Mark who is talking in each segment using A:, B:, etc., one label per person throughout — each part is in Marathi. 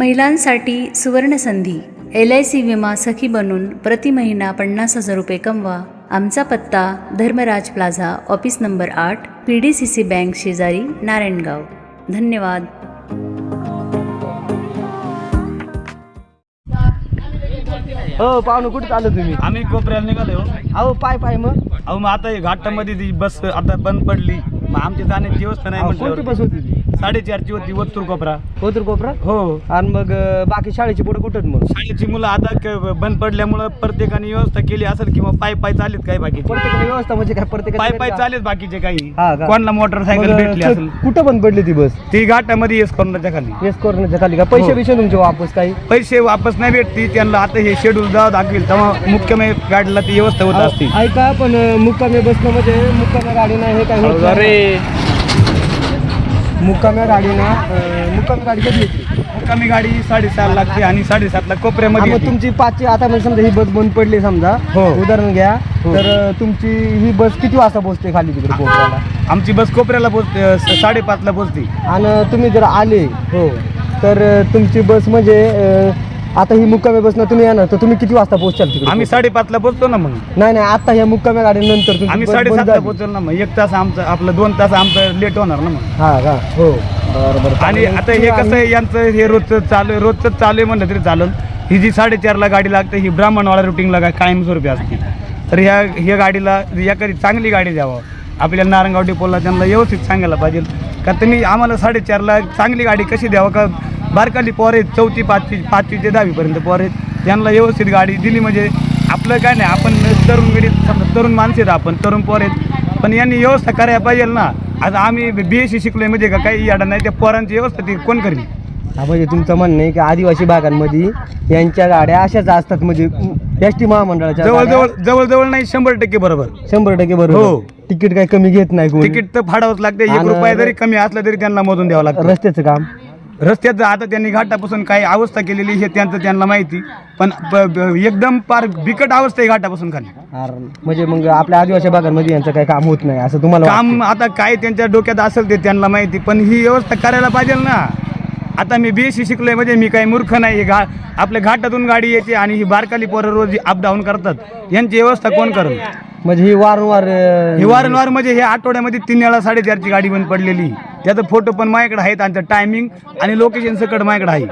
A: महिलांसाठी सुवर्णसंधी एल आय सी विमा सखी बनून प्रति महिना पन्नास हजार रुपये कमवा. आमचा पत्ता धर्मराज प्लाझा ऑफिस नंबर आठ P D C C bank शेजारी नारायणगाव. धन्यवाद.
B: हो पाहुणं कुठे चाललं तुम्ही?
C: आम्ही कोपऱ्याला निघालो हो.
B: अहो पाय पाय मग.
C: अहो मग आता घाटामध्ये ती बस आता बंद पडली. मग आमची जाण्याची व्यवस्था नाही
B: कोणती बस होती ती?
C: साडेचारची होती वत्तूर कोपरा.
B: कोपरा?
C: हो.
B: आणि मग अं, बाकी शाळेची पुढे कुठं मग?
C: शाळेची मुलं आता क- बंद पडल्यामुळं प्रत्येकाने व्यवस्था केली असेल किंवा पाय पाय चालेत काही बाकीचे.
B: प्रत्येकाला व्यवस्था म्हणजे काय? प्रत्येक
C: पाय पाय चालेत बाकीचे काही.
B: हा का?
C: कोणाला मोटरसायकल भेटली असेल?
B: कुठं बंद पडली ती बस?
C: ती घाटामध्ये येस कॉर्नरच्या खाली.
B: येस करण्याच्या खाली का? पैसे
C: हो.
B: बिशे तुमचे वापस काही?
C: पैसे वापस नाही भेटती त्यांना आता हे शेड्यूल जेव्हा दाखवेल तेव्हा मुख्यमय गाडीला ती व्यवस्था होत असते.
B: ऐका पण अं, मुक्कामी बसणं म्हणजे मुक्काम्या गाडी नाही हे काय होत नाही. मुक्काम्या गाडी ना मुक्कामी गाडी कधी येते
C: मुक्कामी गाडी साडेसात लागते आणि साडेसातला कोपऱ्यामध्ये
B: मग
C: येते.
B: तुमची पाचची आता म्हणजे समजा ही बस बंद पडली समजा
C: हो.
B: उदाहरण घ्या
C: हो.
B: तर अं, तुमची ही बस किती वाजता पोहोचते खाली तिकडे पोहोचायला
C: आमची बस कोपऱ्याला पोहोचते स- साडेपाचला पोहोचते
B: आणि तुम्ही जर आले
C: हो
B: तर अं, तुमची बस म्हणजे अं, आता ही मुक्कामी बसनं तुम्ही येणार तर तुम्ही किती वाजता पोहोचाल तिकडे?
C: आम्ही साडेपाचला पोहोचतो ना मग.
B: नाही नाही आता ह्या मुक्काम्या गाडीनंतर तुमची
C: आम्ही
B: बस बंद
C: साडेसातला
B: झाली.
C: पोहोचलो ना मग. एक तास आमचं आपलं दोन तास आमचं लेट होणार ना मग.
B: हा का हो. बरं बरं.
C: आणि आता हे कसं आहे यांचं हे रोजचं चालू आहे रोजचं चालू आहे म्हणलं तरी चालेल. ही जी साडेचारला गाडी लागते ही ब्राह्मणवाडा रुटीनला काय कायमस्वरूपी असते. तर ह्या ह्या गाडीला एखादी चांगली गाडी द्यावं. आपल्या नारंगाव डिपोला त्यांना व्यवस्थित सांगायला पाहिजे. का तुम्ही आम्हाला साडेचारला चांगली गाडी कशी द्यावं का बारकाली पोर आहेत चौथी पाचवी पाचवी ते दहावीपर्यंत पोर आहेत. त्यांना व्यवस्थित गाडी दिली म्हणजे आपलं काय नाही आपण तरुण समजा तरुण माणसं आहेत आपण तरुण पोर आहेत. पण यांनी व्यवस्था करायला पाहिजे ना. आता आम्ही बी एस सी शिकलोय म्हणजे का काही याडा नाही त्या पोरांची व्यवस्था ती कोण करेल?
B: हा म्हणजे तुमचं म्हणणं आहे की आदिवासी भागांमध्ये यांच्या गाड्या अशाच असतात म्हणजे एस टी महामंडळाच्या
C: जवळ
B: गाड्या.
C: जवळ जवळ जवळ नाही शंभर टक्के बरोबर.
B: शंभर टक्के बरोबर.
C: हो.
B: तिकीट काही कमी घेत नाही.
C: तिकीट तर फाडावंच लागते एक रुपया जरी कमी असला तरी त्यांना मोजून द्यावं लागतं.
B: रस्त्याचं काम.
C: रस्त्याचं आता त्यांनी घाटापासून काही अवस्था केलेली हे त्यांचं त्यांना माहिती. पण ब- ब- एकदम फार बिकट अवस्था आहे घाटापासून खाली.
B: म्हणजे मग आपल्या आदिवासी भागांमध्ये यांचं काही काम होत नाही असं तुम्हाला
C: काम आता काय त्यांच्या डोक्यात असेल ते त्यांना माहिती पण ही व्यवस्था करायला पाहिजे ना. आता मी बी एस सी शिकलोय म्हणजे मी काही मूर्ख नाही. हे घा आपल्या घाटातून गाडी येते आणि ही बारकाली पोरं रोज अप डाऊन करतात. यांची व्यवस्था कोण करेल?
B: वाटतं? म्हणजे ही वारंवार अं,
C: ही वारंवार म्हणजे हे आठवड्यामध्ये तीन वेळा साडेचारची गाडी बंद पडलेली. त्याचा फोटो पण माझ्याकडे आहेत आणि टायमिंग आणि लोकेशन सकट माझ्याकडे आहे.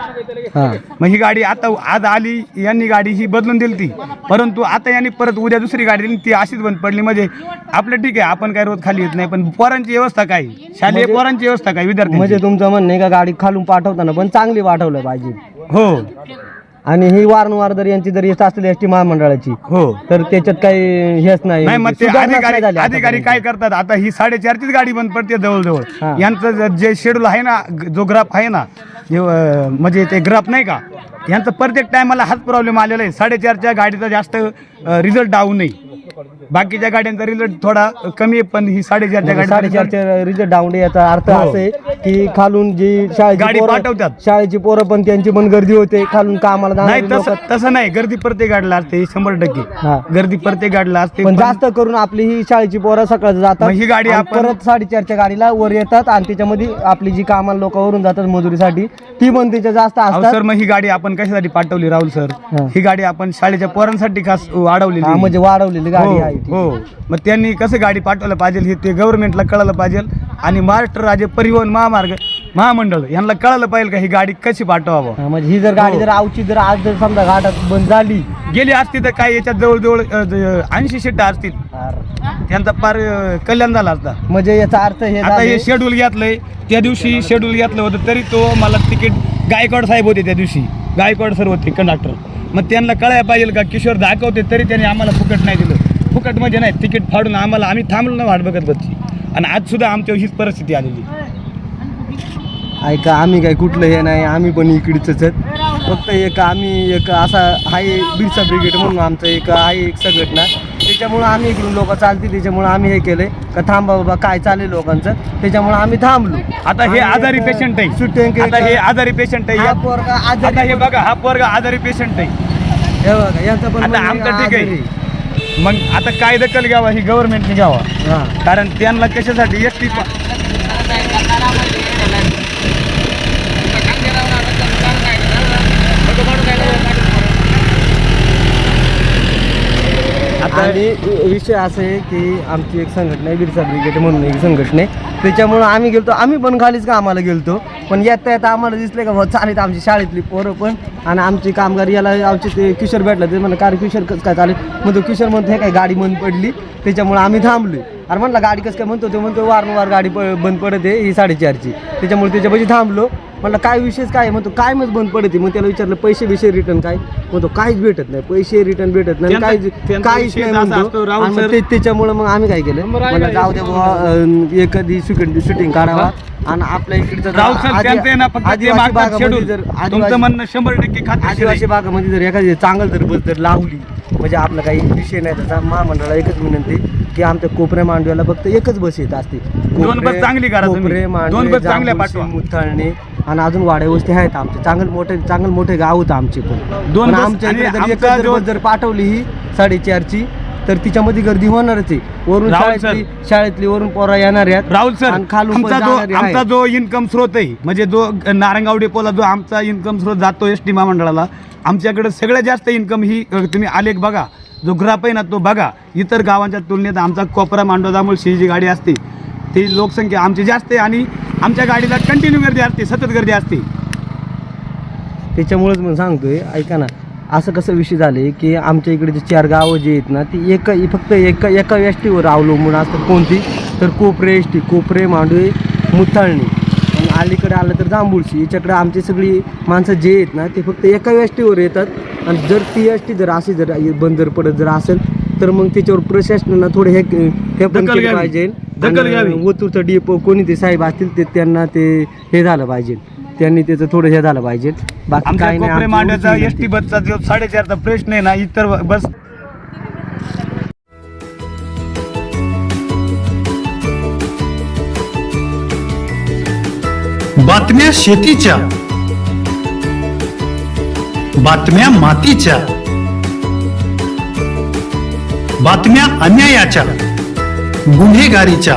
B: हा.
C: मग ही गाडी आता आज आली यांनी गाडी ही बदलून दिली ती. परंतु आता यांनी परत उद्या दुसरी गाडी दिली ती अशीच बंद पडली. म्हणजे आपलं ठीक आहे आपण काय रोज खाली येत नाही पण पोरांची व्यवस्था काय? शालेय
B: म्हणजे-
C: पोरांची व्यवस्था काय
B: म्हणजे
C: विद्यार्थी
B: तुमचं म्हणणं आहे का गाडी खालून पाठवताना पण चांगली पाठवलं पाहिजे?
C: हो.
B: आणि ही वारंवार जर यांची जर येत असलेली एस टी महामंडळाची
C: हो.
B: तर त्याच्यात काही हेच नाही.
C: नाही मग ते
B: सुधारणाच नाही
C: अधिकारी
B: झाली
C: अधिकारी. काय करतात? आता ही साडेचारचीच गाडी बंद पडते
B: हा.
C: जवळजवळ यांचं ज- जे शेड्यूल आहे ना ग- जो ग्राफ आहे ना जे, अं, म्हणजे ते ग्राफ नाही का? यांचं प्रत्येक टायमाला हाच प्रॉब्लेम आलेला आहे. साडेचारच्या गाडीचा जास्त रिझल्ट डाऊन नाही. बाकीच्या गाड्यांचा रिझल्ट थोडा कमी आहे पण ही साडेचारच्या
B: म्हणजे
C: गाडीचा
B: साडेचारच्या रिझल्ट डाऊन याचा अर्थ
C: हो.
B: असं आहे की खालून जी शाळेची
C: गाडी पाठवतात.
B: शाळेची पोरं पण त्यांची पण गर्दी होते खालून कामाला
C: नाही तसं
B: लोकं-
C: तसं नाही गर्दी प्रत्येक गाडीला असते शंभर
B: हा.
C: टक्के गर्दी प्रत्येक गाडीला असते
B: पण
C: पण
B: जास्त करून आपली ही शाळेची पोरं सकाळचं जातात
C: मग ही गाडी
B: आणि
C: आपण-
B: परत साडेचारच्या गाडीला वर येतात आणि त्याच्यामध्ये आपली जी कामाला लोक वरून जातात मजुरीसाठी ती पण त्याच्या जास्त
C: अहो
B: असतात
C: सर मग ही गाडी आपण कशासाठी पाठवली राहुल सर
B: हा.
C: ही गाडी आपण शाळेच्या पोरांसाठी खास वाढवलेली
B: हा. म्हणजे वाढवलेली गाडी
C: हो
B: आहे ती.
C: हो मग त्यांनी कसं गाडी पाठवायला पाहिजे हे ते गव्हर्नमेंटला कळायला पाहिजे आणि महाराष्ट्र राज्य परिवहन महामार्ग महामंडळ यांना कळायला पाहिजे का ही गाडी कशी पाठवावं?
B: हा, म्हणजे ही जर गाडी. जर आवची जर आज जर समजा घाटात बंद झाली.
C: गेली असती तर काय याच्यात जवळजवळ ऐंशी सीटा असतील. त्यांचा फार अं, कल्याण झाला असता.
B: म्हणजे याचा अर्थ हे
C: आता
B: झाले-
C: हे शेड्यूल घेतलंय. त्या दिवशी शेड्यूल घेतलं होतं तरी तो मला तिकीट गायकवाड साहेब होते त्या दिवशी. गायकवाड सर होते कंडक्टर मग त्यांना कळायला पाहिजे का किशोर दाखवते तरी त्यांनी आम्हाला फुकट नाही दिलं. फुकट म्हणजे नाही तिकीट फाडून आम्हाला आम्ही थांबलो ना वाट बघत बसची. आणि आज सुद्धा आमच्या हीच परिस्थिती आलेली
B: ऐका आम्ही काय कुठलं हे नाही आम्ही पण इकडचंच आहेत. फक्त एक आम्ही एक असा आहे बिरसा ब्रिगेड म्हणून आमचं एक आहे एक संघटना. त्याच्यामुळं आम्ही इकडून लोक चालतील त्याच्यामुळं आम्ही हे केलंय. का थांबा बाबा काय चालेल लोकांचं? त्याच्यामुळं आम्ही थांबलो.
C: आता हे आजारी पेशंट आहे.
B: सुट्टे
C: आता हे आजारी पेशंट आहे.
B: हा
C: या-
B: पोरगा
C: आता
B: आजारी
C: हे बघा हा पोरगा आजारी पेशंट आहे.
B: हे बघा यांचं पण
C: आता
B: म्हणणं
C: आमचं ठीक
B: आजारी.
C: आहे. मग आता काय दखल घ्यावा ही गव्हर्नमेंटने घ्यावा.
B: हा.
C: कारण त्यांना कशासाठी? एस
B: आणि विषय असा आहे की आमची एक संघटना आहे बिरसा ब्रिगेड म्हणून एक संघटना आहे. त्याच्यामुळं आम्ही गेलतो आम्ही पण खालीच कामाला गेलतो. पण येता येता आम्हाला दिसले का भाऊ चालेल आमची शाळेतली पोरं पण आणि आमची कामगार याला आमचे ते किशोर भेटला ते म्हणलं रे किशोर कसं काय चालेल मग तो किशोर म्हणतो हे काय गाडी बंद पडली. त्याच्यामुळे आम्ही थांबलोय. अरे म्हणला गाडी कसं काय? म्हणतो तो म्हणतो वारंवार गाडी प बंद पडत आहे ही साडेचारची. त्याच्यामुळे त्याच्यापाशी थांबलो. म्हणलं काय विशेष काय? म्हणतो काय मग बंद पडते मग त्याला विचारलं पैसे बिशे रिटर्न काय? म्हणतो काहीच भेटत नाही पैसे रिटर्न भेटत नाही
C: त्यांचा-
B: काहीच
C: त्यांचा
B: काहीच
C: विषय
B: नाही
C: असा असतो,
B: म्हणतो
C: राहुल
B: आणि मग
C: सर-
B: ते त्याच्यामुळं मग आम्ही काय केलं? म्हणलं जाऊ दे बुवा अं, एखादी शूटिंग शूटिंग काढावा आणि आपल्या इकडचं
C: राहुल सर
B: आदि-
C: त्यांचे ना फक्त ते
B: आदिवासी
C: मागतात
B: भागामध्ये. जर
C: तुमचं
B: आदिवासी
C: म्हणणं शंभर टक्के
B: आदिवासी भागामध्ये जर एखादी चांगलं जर बस जर लावली म्हणजे आपला काही विषय नाही त्याचा महामंडळाला एकच विनंती की आमच्या कोपरे मांडव्याला फक्त एकच बस येत असते
C: दोन बस चांगली करा तुम्ही.
B: कोपरे
C: दोन
B: मांडवे
C: बस चांगल्या
B: जांभूळशी. मुथाळणे आणि अजून वाड्या वस्ती आहेत आमचे चांगले मोठे चांगले मोठे गाव होतं आमचे पण
C: दोन
B: पण
C: बस
B: आमच्या
C: आणि
B: इकडे जर
C: आमचा
B: एकच जर
C: जो-
B: बस जर पाठवली ही साडेचारची तर तिच्यामध्ये गर्दी होणारच आहे. वरून
C: राहुल.
B: शाळेतली शाळेतली वरून पोरा येणार आहेत.
C: राहुल सर
B: आणि खालून पण
C: आमचा जो
B: जाणारे
C: आमचा
B: आहेत.
C: जो इन्कम स्रोत आहे म्हणजे जो नारायणगाव डेपोला जो आमचा इन्कम स्रोत जातो एस टी महामंडळाला आमच्याकडे सगळ्यात जास्त इन्कम ही अ, तुम्ही आलेख बघा. जो ग्राफ आहे ना तो बघा. इतर गावांच्या तुलनेत आमचा कोपरा मांडवा त्यामुळे जी गाडी असते. ती लोकसंख्या आमची जास्त आहे आणि आमच्या गाडीला कंटिन्यू गर्दी असते सतत गर्दी असते.
B: त्याच्यामुळेच मी सांगतोय ऐका ना. असं कसं विषय झाले की आमच्या इकडे जे चार गावं जे आहेत ना ती एका फक्त एका एका एस टीवर अवलंबून असतात. कोणती? तर कोपरे एस टी कोपरे मांडवे मुथाळणी. आणि अलीकडे आलं तर जांभूळशी. याच्याकडे आमची सगळी माणसं जे आहेत ना ते फक्त एका एस टीवर येतात. आणि जर ती एस टी जर अशी जर बंद जर पडत जर असेल तर मग त्याच्यावर प्रशासनानं थोडे हे हे पण केलं. पाहिजे. ओतूरचं डिपो कोणी ते साहेब असतील ते त्यांना ते हे झालं पाहिजे. त्यांनी त्याचं थोडं हे झालं पाहिजे. बाकी
C: आमच्या
B: काही
C: कोपरे एस टी. बसचा जो साडेचारचा प्रश्न आहे ना इतर बस
D: बातम्या शेतीच्या. बातम्या मातीच्या. बातम्या अन्यायाच्या. गुन्हेगारीच्या.